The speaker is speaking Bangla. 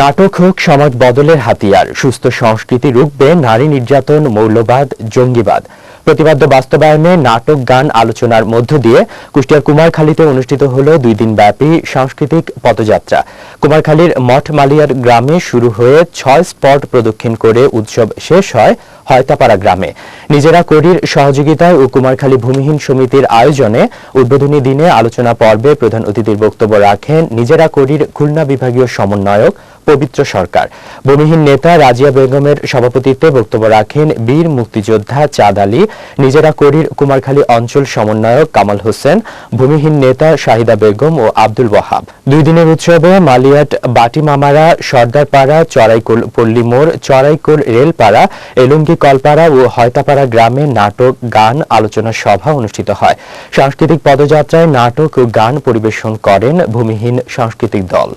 নাটক হোক, সমাজ বদলের হাতিয়ার, সুস্থ সংস্কৃতি রূপবে নারী নির্যাতন, মৌলবাদ, জঙ্গিবাদ। প্রতিবাদ্য বাস্তবায়নে নাটক, গান, আলোচনার মধ্য দিয়ে কুষ্টিয়ার কুমারখালীতে অনুষ্ঠিত হল দুই দিন ব্যাপী সাংস্কৃতিক পদযাত্রা। কুমারখালীর মঠ মালিয়ার গ্রামে শুরু হয়ে ছয় স্পট প্রদক্ষিণ করে উৎসব শেষ হয় হয়তাপাড়া গ্রামে। নিজেরা করির সহযোগিতায় ও কুমারখালী ভূমিহীন সমিতির আয়োজনে উদ্বোধনী দিনে আলোচনা পর্বে প্রধান অতিথির বক্তব্য রাখেন নিজেরা করির খুলনা বিভাগীয় সমন্বয়ক পবিত্র সরকার। ভূমিহীন নেতা রাজিয়া বেগমের সভাপতিত্বে বক্তব্য রাখেন বীর মুক্তিযোদ্ধা চাঁদ আলী, নিজেরা করির কুমারখালী অঞ্চল সমন্বয়ক কামাল হোসেন, ভূমিহীন নেতা শাহিদা বেগম ও আব্দুল ওয়াহাব। দুই দিনের উৎসবে মালিয়াট, বাটিমামারা, সর্দারপাড়া, চড়াইকোল পল্লী মোড়, চড়াইকোল রেলপাড়া এলুঙ্গি কলপাড়া ও হয়তাপাড়া গ্রামে নাটক, গান, আলোচনা সভা অনুষ্ঠিত হয়। সাংস্কৃতিক পদযাত্রায় নাটক ও গান পরিবেশন করেন ভূমিহীন সাংস্কৃতিক দল।